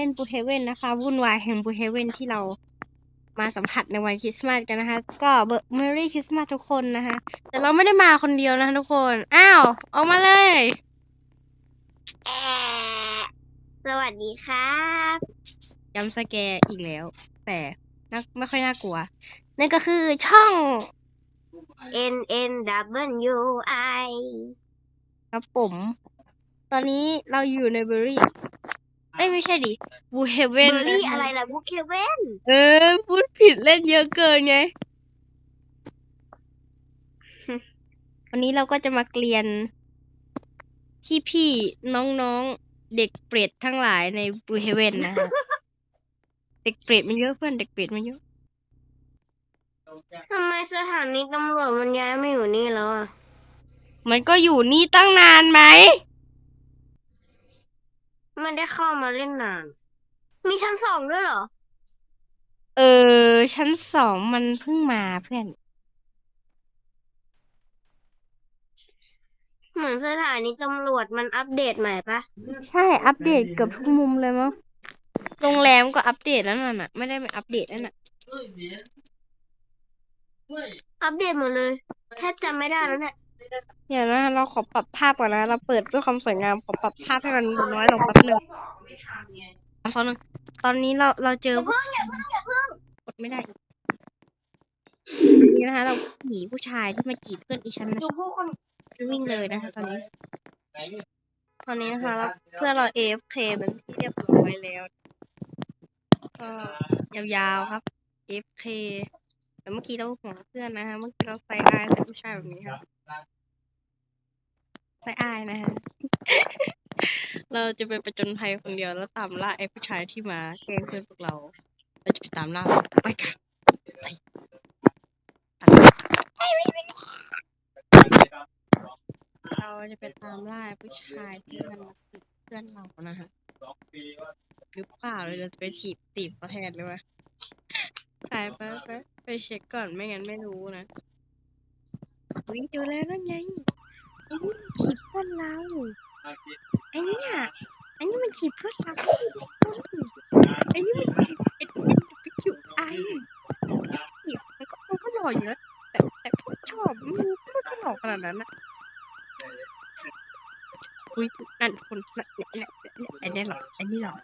เล่นบูเฮเว่นนะคะ วุ่นวายแห่งบูเฮเว่นที่เรามาสัมผัสในวันคริสต์มาสกันนะคะ ก็เบอร์เมรี่คริสต์มาสทุกคนนะคะ แต่เราไม่ได้มาคนเดียวนะคะทุกคน อ้าว ออกมาเลยแอะสวัสดีครับจำสแกร์อีกแล้ว แต่นักไม่ค่อยน่ากลัว นั่นก็คือช่อง N N W I ครับผม ตอนนี้เราอยู่ในเบอร์รี่เอ้ยไม่ใช่ดิบูเฮเว่เบอนร์รี่อะไรล่ะบุคเคเว่นเออพูดผิดเล่นเยอะเกินไง วันนี้เราก็จะมาเกลียน พี่ๆน้องๆ เด็กเปรตทั้งหลายในบูเฮเว่นนะคะเด็กเปรตมันเยอะเพื่อนเด็กเปรตมันเยอะ ทำไมสถานีตำรวจมันย้ายมาอยู่นี่แล้วอะมันก็อยู่นี่ตั้งนานไหม ไม่ได้เข้ามาเล่นนาน มีชั้นสองด้วยเหรอ เออ ชั้นสองมันเพิ่งมาเพื่อน เหมือนสถานีตำรวจมันอัปเดตใหม่ปะใช่ อัปเดตเกือบทุกมุมเลยมั้งโรงแรมก็อัปเดตแล้วน่ะ ไม่ได้ไม่อัปเดตแล้วน่ะ อัปเดตหมดเลย แทบจำไม่ได้แล้วเนี่ย เดี๋ยวนะเราขอปรับภาพก่อนนะ เราเปิดเพื่อความสวยงามขอปรับภาพให้มันน้อยลงแป๊บหนึงสามสองหนึ่งตอนนี้เราเราเจออย่าเพิ่งอย่าเพิ่งอย่าเพิ่ง กดไม่ได้อีกนี่นะคะ เราหนีผู้ชายที่มาจีบเพื่อนอีฉันนะดูผู้คนฉันวิ่งเลยนะคะ ตอนนี้ ตอนนี้นะคะเราเพื่อนเรา AFK เป็นที่เรียบร้อยแล้วก็ยาวๆครับ AFK แต่เมื่อกี้เราห่วงเพื่อนนะคะเมื่อกี้เราใส่อายใส่ผู้ชายแบบนี้ครับ ใส่อายนะคะเราจะไปประจนภัยคนเดียวแล้วตามล่าไอ้ผู้ชายที่มาแกล้งเพื่อนพวกเราเราจะไปตามล่าไปกันไปเราจะไปตามล่าไอ้ผู้ชายที่มันมาจีบเพื่อนเรานะคะหรือเปล่าเราจะไปถีบตีบเขาแทนหรือวะไปไปไปไปเช็คก่อนไม่งั้นไม่รู้นะวิ่งเจอแล้วนั่นไง ไอ้นี่มันจีบเพื่อนเราไอ้เนี่ยไอ้นี่มันจีบเพื่อนเราไอ้นี่มันจีบเอ็ดเอ็ดไปอยู่ไอจีบมันก็มันก็หล่ออยู่แล้วแต่แต่ผมชอบมันมันก็หล่อขนาดนั้นอะอุ้ยนั่นคนนั่นนั่นนั่นไอ้นี่หล่อไอ้นี่หล่อ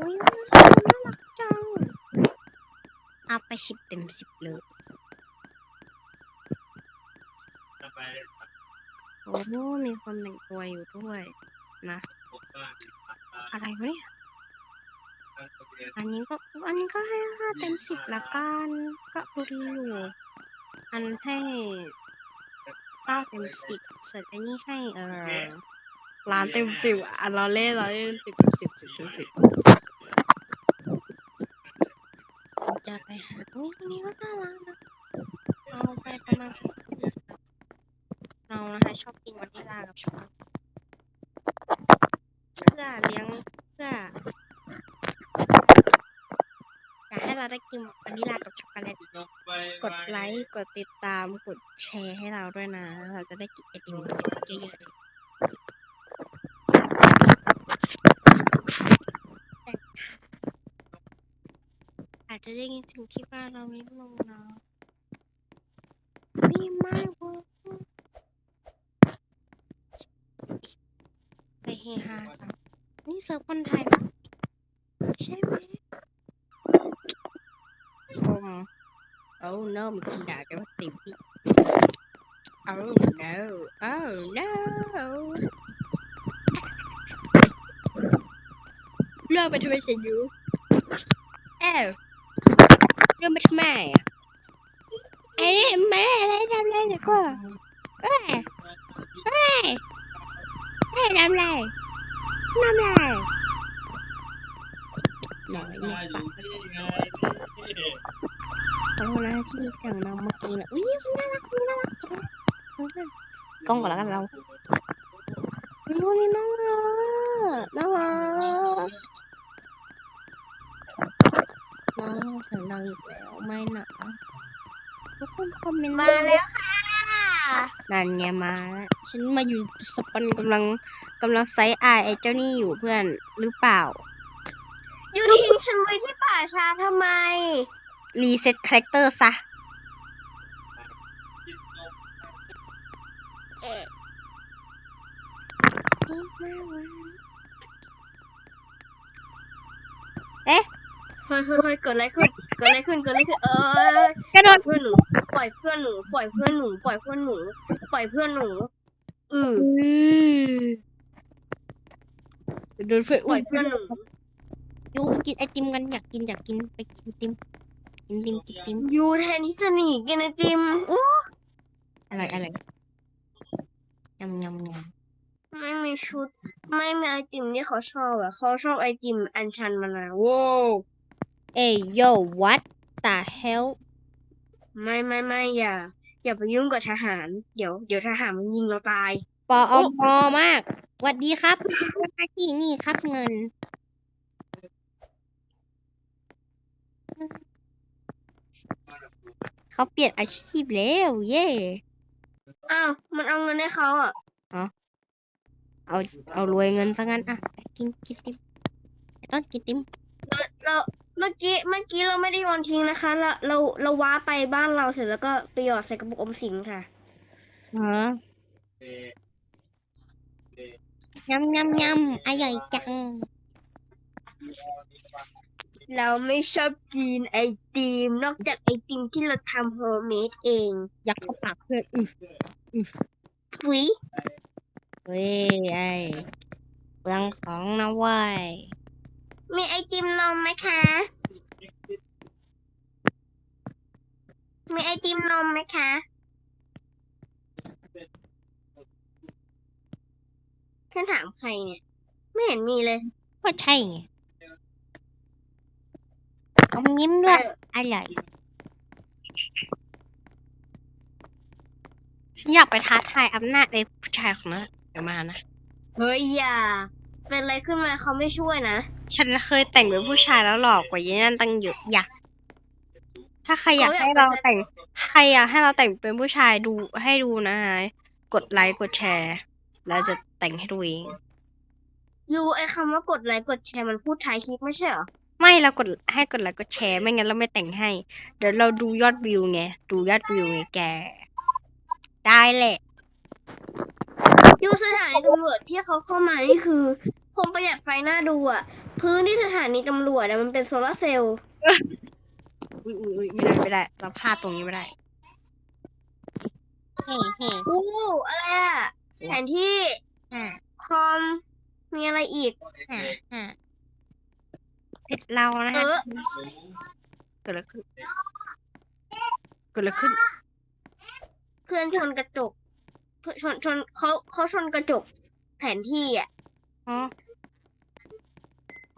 อุ้ยน่ารักจังเอาไปสิบเต็มสิบเลย โอ้โหมีคนแต่งตัวอยู่ด้วยนะ อะไรวะเนี่ย อันนี้ก็อันนี้ก็ให้ห้าเต็มสิบละกันก็ดูดีอยู่ อันให้เก้าเต็มสิบส่วนอันนี้ให้เออล้านเต็มสิบอะเราเล่นเราเล่นสิบเต็มสิบสิบเต็มสิบจะไปหาอุ้ยคนนี้ก็น่ารัก เพื่อเลี้ยงเพื่ออยากให้เราได้กินวานิลากับช็อกโกแลตกดไลค์กดติดตามกดแชร์ให้เราด้วยนะ เราจะได้กินไอติมเยอะๆอาจจะได้ยินถึงที่บ้านเรานิดนึงนะนี่ไม่เวิร์กไป เฮฮาสังนี่เซิร์ฟคนไทยปะใช่ไหมชม oh no มีคนด่ากันว่าติม oh no oh no เลิกไปทำไมเสียยูเอ้าเลิกไปทำไมอะไอ้นี่ไม่ได้อะไรทำอะไรเดี๋ยวก็เอ้ยเอ้ย เอ้ยทำอะไรทำอะไหน่อยนี่ปะขอโทษนะที่เสียงน้องเมื่อกี้นะอุ้ยน่ารักน่ารักกล้องก่อนแล้วกันเราอุ้ยนี่น่ารักน่ารักน้องเสียงดังอีกแล้วไม่หนาทุกคนคอมเมนต์มาแล้วค่ะ นั่นไงมา ฉันมาอยู่สปันกำลังกำลังไซส์อายไอ้เจ้านี่อยู่เพื่อนหรือเปล่าอยู่ทิ้งฉันไว้ที่ป่าช้าทำไม รีเซ็ตคาแรคเตอร์ซะ เฮ้ยเฮ้ยเฮ้ยเกิดอะไรขึ้น เกิดอะไรขึ้น เกิดอะไรขึ้น เออกระโดดเพื่อนหนู ปล่อยเพื่อนหนู ปล่อยเพื่อนหนู ปล่อยเพื่อนหนู ปล่อยเพื่อนหนู อืออือโดนเพื่อนปล่อุ้อยยเพื่อนหนู ยูไปกินไอติมกันอยากกินอยากกินไปกินไอติมกินติมกินติมอยู่แทนที่จะหนีกินไอติมอู้อะไรอะไรยำยำยไม่มีชุด ไม่มีไอติมที่เขาชอบอะเขาชอบไอติมอัญชันมะนาวโว้วำ เอ้ยโย what the hell ไม่ไม่ไม่อย่า อย่าไปยุ่งกับทหาร เดี๋ยวเดี๋ยวทหารมันยิงเราตาย ปออมอมากสวัสดีครับหน้าที่นี่ครับเงิน เขาเปลี่ยนอาชีพแล้ว เย่อ้าวมันเอาเงินให้เขาอะเอาเอารวยเงินซะงั้นอะไปกินกินติมไอ้ต้นกินติมเรา เมื่อกี้เมื่อกี้เราไม่ได้โยนทิ้งนะคะ เราเราเราว้าไปบ้านเราเสร็จแล้วก็ไปหยอดใส่กระปุกออมสินค่ะฮะยำยำยำอร่อยจัง เราไม่ชอบกินไอติมนอกจากไอติมที่เราทำโฮมเมดเองอยากเข้าปากเพื่อนอือฟุย เว้ยไอ้เปลืองของนะเว้ย มีไอติมนมไหมคะ มีไอติมนมไหมคะ ฉันถามใครเนี่ย ไม่เห็นมีเลย ก็ใช่ไงอมยิ้มด้วยเอออร่อยฉันอยากไปท้าทายอำนาจในผู้ชายคนนั้นเดี๋ยวมานะ เฮ้ยอย่า เป็นอะไรขึ้นมาเขาไม่ช่วยนะ ฉันเคยแต่งเป็นผู้ชายแล้วหลอกกว่ายีนั่นตั้งเยอะอยากถ้าใครอยากเขาอยากให้เราไปแสดงแต่ง ใครอยากให้เราแต่งเป็นผู้ชายดูให้ดูนะฮะกดไลค์กดแชร์ แล้วจะแต่งให้ดูเองยูไอคำว่ากดไลค์กดแชร์มันพูดท้ายคลิปไม่ใช่เหรอไม่เรากดให้กดไลค์กดแชร์ไม่งั้นเราไม่แต่งให้ เดี๋ยวเราดูยอดวิวไงดูยอดวิวไงแก ได้แหละยูสถานีตำรวจที่เขาเข้ามานี่คือ คงประหยัดไฟหน้าดูอะ พื้นที่สถานีตำรวจอะมันเป็นโซลาร์เซลล์อุ้ยอุ้ยอุ้ยไม่ได้ไม่ได้เราพลาดตรงนี้ไม่ได้เฮ้เฮ้อู้อะไรอะแผนที่ฮ่าคอมมีอะไรอีกฮ่าฮ่าเสร็จเรานะเอฮะอ เกิดอะไรขึ้นเกิดอะไรขึ้นเพื่อนชนกระจกเพื่อนชนชนเขาเขาชนกระจก แผนที่อะอ๋ออ๋อ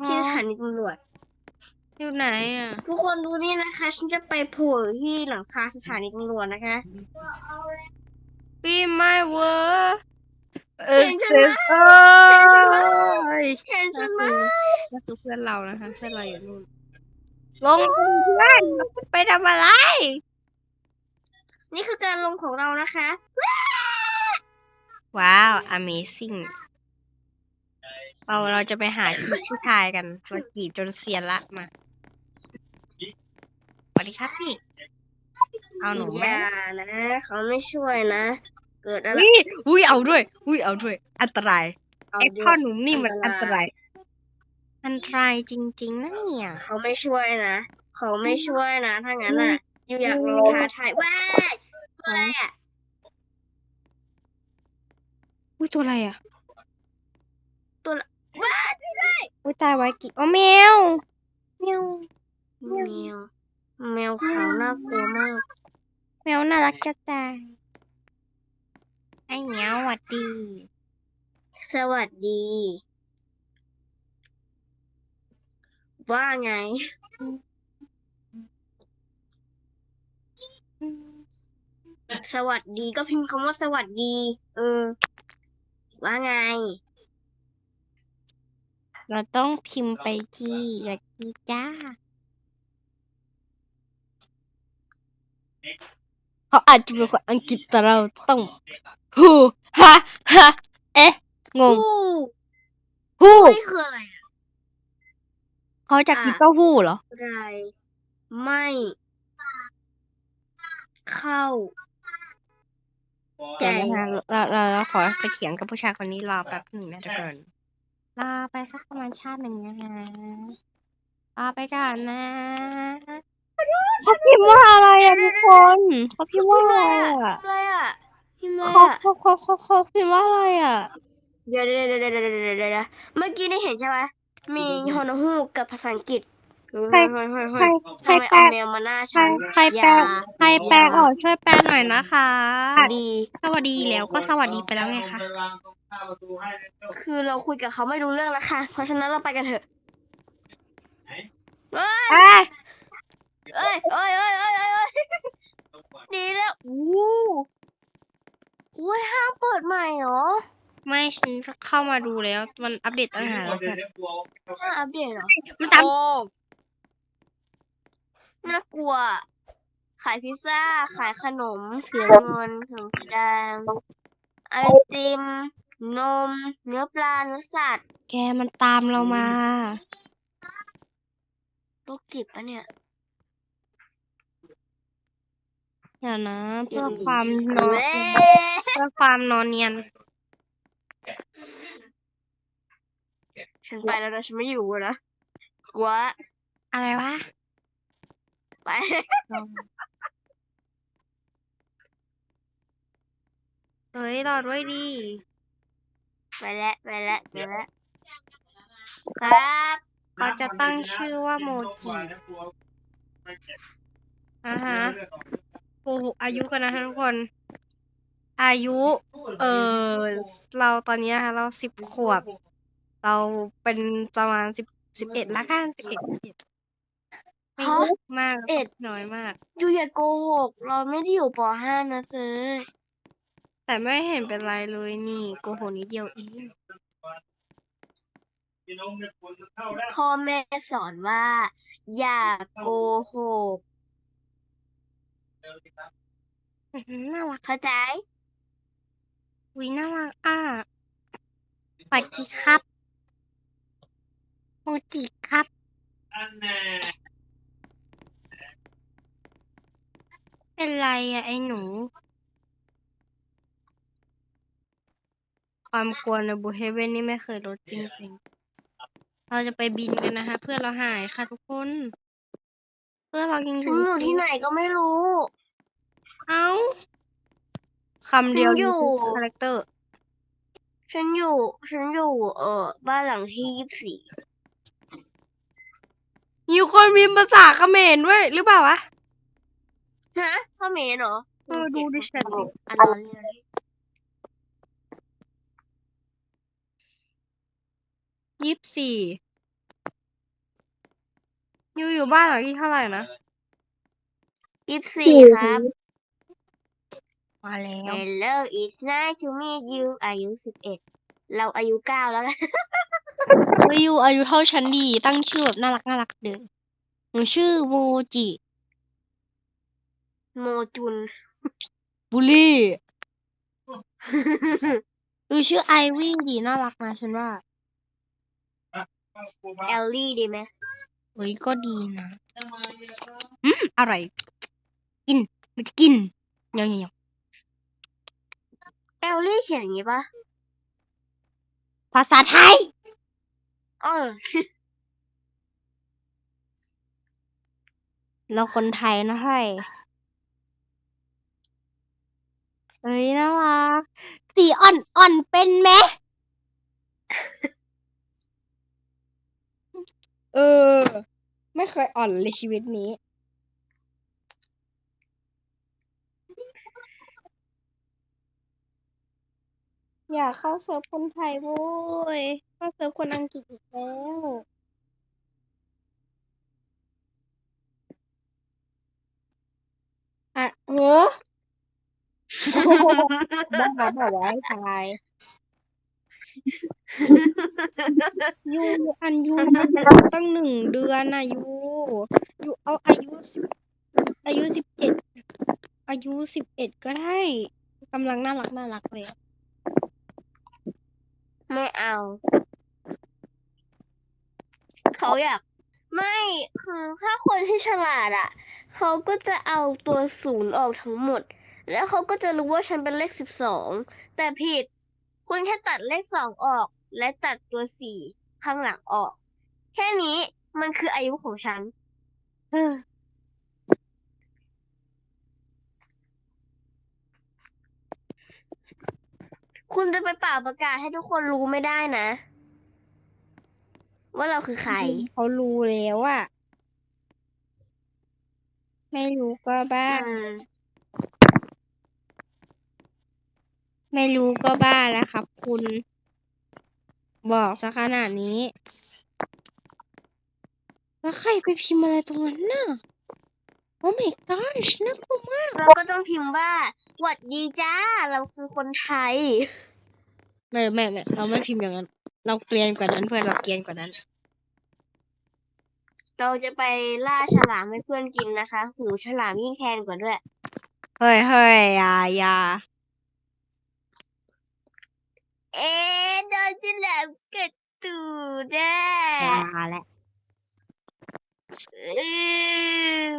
ที่สถานีตำรวจ อยู่ไหนอะ ทุกคนดูนี่นะคะ ฉันจะไปโผล่ที่หลังคาสถานีตำรวจนะคะ Be my word เออเห็นฉันเอไหมอเห็นฉันไหมนั่นคือเพื่อนเรานะคะเพื่อนเราอยู่นู่น ลงเพื่อนไปทำอะไร นี่คือการลงของเรานะคะ ว้าว amazing เราเราจะไปหาจีบผู้ชายกันเราจีบจนเซียนละมาสวัสดีครับพี่ เอาหนูไหมอย่านะ เขาไม่ช่วยนะ เกิดอะไร อุ้ยอุ้ยเอาด้วย อุ้ยเอาด้วย อันตรายเอาไอ้ด้พ่อวยหนุ่มนี่มันอัอันนตตรารายยอันตรายจริงๆนะเนี่ย เขาไม่ช่วยนะ เขาไม่ช่วยนะ ถ้างั้นอะ อยู่อยากลองท้าทายว้ายอะไรอะ อุ้ยตัวอะไรอะตัวละว้าย อุ้ยตายไว้กี่อ๋อแมวแมวแมว แมวขาวน่ากลัวมาก แมวน่ารักจะตายไอ้เหมียวหวัดดี สวัสดี ว่าไง สวัสดีก็พิมพ์คำว่าสวัสดี เออ ว่าไง เราต้องพิมพ์ไปที่ลักกี้จ้า เขาอาจจะเป็นคนอังกฤษแต่เราต้องฮูฮะฮะเอ๊ะ งงผู้ฮู้นี่คืออะไรอะเขาจะกินเต้าหู้เหรอไรไม่ เข้าใจเดี๋ยวนะคะเราเราเราขอไปเถียงกับผู้ชายคนนี้รอแป๊บหนึ่งนะทุกคน รอไปสักประมาณชาติหนึ่งนะคะรอไปก่อนนะเขาพิมพ์ว่าอะไรอะทุกคนเขาพิมพ์ว่าอะไรอะอะไรอะพิมพ์อะไรเขาอะเขาเขาเขาเขาพิมพ์ว่าอะไรอะเดี๋ยวเดี๋ยวเดี๋ยวเดี๋ยวเดี๋ยวเดี๋ยวเดี๋ยวเมื่อกี้ได้เห็นใช่ไหมมีฮอนฮูกกับภาษาอังกฤษเฮ้ยใครเฮ้ยเฮ้ยใคเฮ้รยใครทำไมแปลเอาแมวมาหน้าใครฉันใครแปลอย่าใครแปลอย่าออกช่วยแปลหน่อยนะคะ ดี สวัสดีแล้วก็สวัสดีไปแล้วไงคะ คือเราคุยกับเขาไม่รู้เรื่องแล้วค่ะ เพราะฉะนั้นเราไปกันเถอะเอ้ยเอ้ยเอ้ยเอ้ยเอ้ยเอ้ยเอ้ยเอ้ยดีแล้วอู้อุ้ยห้ามเปิดใหม่เหรอไม่ฉันเข้ามาดูแล้ว มันอัปเดตตั้งนานแล้วค่ะห้ามอัปเดตเหรอมันตามโอ้น่ากลัว ขายพิซซ่า ขายขนมสีน้ำเงินขนมสีแดงไอติม นม เนื้อปลาเนื้อสัตว์ แกมันตามเรามา ลูกจิบปะเนี่ย เดี๋ยวนะ เพื่อความนอนเว้ยเพื่อความนอนเนียน ฉันไปแล้วนะฉันไม่อยู่อะนะกลัวอะไรวะ ไป เฮ้ยรอด้วยดิ ไปแล้วไปแล้วไปแล้วครับเขาจะตั้งชื่อว่าโมจิอ่าฮะโกหกอายุกันนะคะทุกคน อายุ เออเราตอนนี้นะคะเราสิบขวบ เราเป็นประมาณสิบสิบเอ็ดละกันสิบเอ็ดสิบเอ็ดไม่เยอะมากเอ็ดน้อยมากยูอย่าโกหก เราไม่ได้อยู่ปห้านะเจ๊ แต่ไม่เห็นเป็นไรเลยนี่โกหกนิดเดียวเองพ่อแม่สอนว่า อย่าโกหกอื้อหือน่ารักเข้าใจวิน่ารักอะสวัสดีครับโมจิครับเป็นไรอะไอ้หนู ความกลัวในบูเฮเว่นนี่ไม่เคยลดจริงๆ เราจะไปบินกันนะคะ เพื่อนเราหายค่ะทุกคน เพื่อนเรายังอฉันยู่อยู่ที่ไหนก็ไม่รู้ เอ้าคำเดียวฉันอยู่ คาแรคเตอร์ ฉันอยู่ ฉันอยู่ เออบ้านหลังที่ยี่สิบสี่มีคนมีภาษาเขมรด้วยหรือเปล่าวะ ฮะพ่อเมย์เหรอเออดูดิฉัน อันนั้นเลย ยี่สิบสี่อยู่อยู่บ้านหลังที่เท่าไหร่นะยี่สิบสี่ครับ มาแล้ว Hello it's nice to meet you อายุสิบเอ็ดเราอายุเก้าแล้วนะเฮ้ยอยู่อายุเท่าฉันดี ตั้งชื่อแบบน่ารักน่ารักเด้อหนูชื่อโมจิ โมจุน บุลลี่เออชื่อไอวี่ดีน่ารักนะฉันว่า เอลลี่ดีไหมเฮ้ยก็ดีนะ อืมอร่อย กิน มันจะกินเงี้ยเงี้ยเอลลี่เขียนอย่างงี้ปะภาษาไทยอ๋อเราคนไทยนะเฮ้ยเฮ้ยน่ารัก สีอ่อนๆเป็นไหม เออ ไม่เคยอ่อนเลยชีวิตนี้ อยากเข้าเซิร์ฟคนไทยโว้ยเข้าเซิร์ฟคนอังกฤษอีกแล้วอะเออบ้าบอกบอกว่าให้ทาย ยูอันยูตั้งหนึ่งเดือนน่ะยูยูเอาอายุสิบอายุสิบเจ็ดอายุสิบเอ็ดก็ได้กำลังน่ารักน่ารักเลยอะไม่เอา เขาอยาก ไม่คือถ้าคนที่ฉลาดอะ เขาก็จะเอาตัวศูนย์ออกทั้งหมด แล้วเขาก็จะรู้ว่าฉันเป็นเลขสิบสองแต่ผิด คุณแค่ตัดเลขสองออก และตัดตัวสี่ข้างหลังออก แค่นี้มันคืออายุของฉันเออคุณจะไปเป่าประกาศให้ทุกคนรู้ไม่ได้นะ ว่าเราคือใคร เขารู้แล้วอะไม่รู้ก็บ้าอืมไม่รู้ก็บ้าแล้วครับคุณ บอกซะขนาดนี้ แล้วใครไปพิมพ์อะไรตรงนั้นน่ะ โอ้ my gosh น่ากลัวมาก เราก็ต้องพิมพ์ว่าหวัดดีจ้า เราคือคนไทย ไม่ไม่ไม่เราไม่พิมพ์อย่างนั้น เราเกลียนกว่านั้นเพื่อนเราเกลียนกว่านั้น เราจะไปล่าฉลามให้เพื่อนกินนะคะ หูฉลามยิ่งแพงกว่าด้วย เฮ้ยเฮ้ยอย่าอย่า เอ๊ะโดนฉลามกัดตูดอะอย่าแหละอื้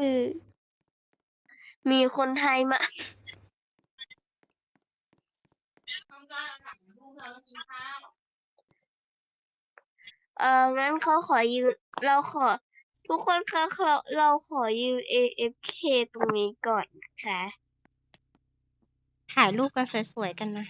อมีคนไทยมา เอองั้นเขาขอยืนเราขอ ทุกคนคะเราเราขอยืน AFK ตรงนี้ก่อนนะคะ ถ่ายรูปกันสวยๆกันนะ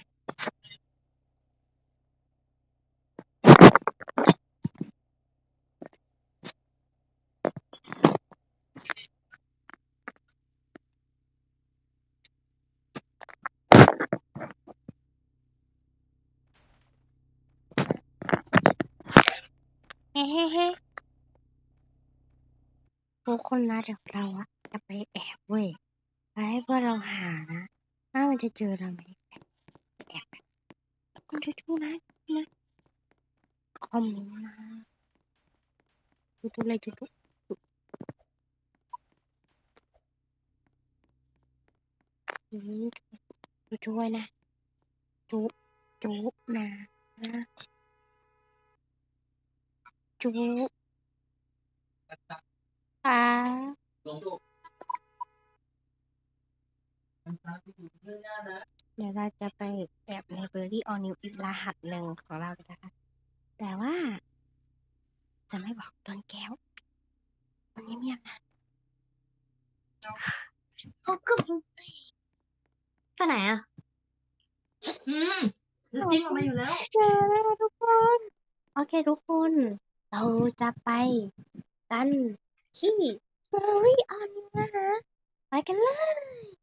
เฮ้เฮ้ทุกคนนะเดี๋ยวเราอะจะไปแอบเว้ยไปให้เพื่อเราหานะถ้ามันจะเจอเราไหมแอบคุณชูชูนะนะคอมเมนต์นะดูดูเลยดูดูดูดูดูไว้นะจุจุนะนะ จุอ่าเดี๋ยวเราจะไปแอบในเบอร์รี่ออนิวอีกรหัสหนึ่งของเรานะคะ แต่ว่า จะไม่บอกโดนแก้วมันเงียบๆนะเขาก็ไปไหนอะ อืมจิ้มออกมาอยู่แล้ว เจอแล้วทุกคน โอเคทุกคน เราจะไปกันที่เบอรี่ออนิวนะคะ ไปกันเลย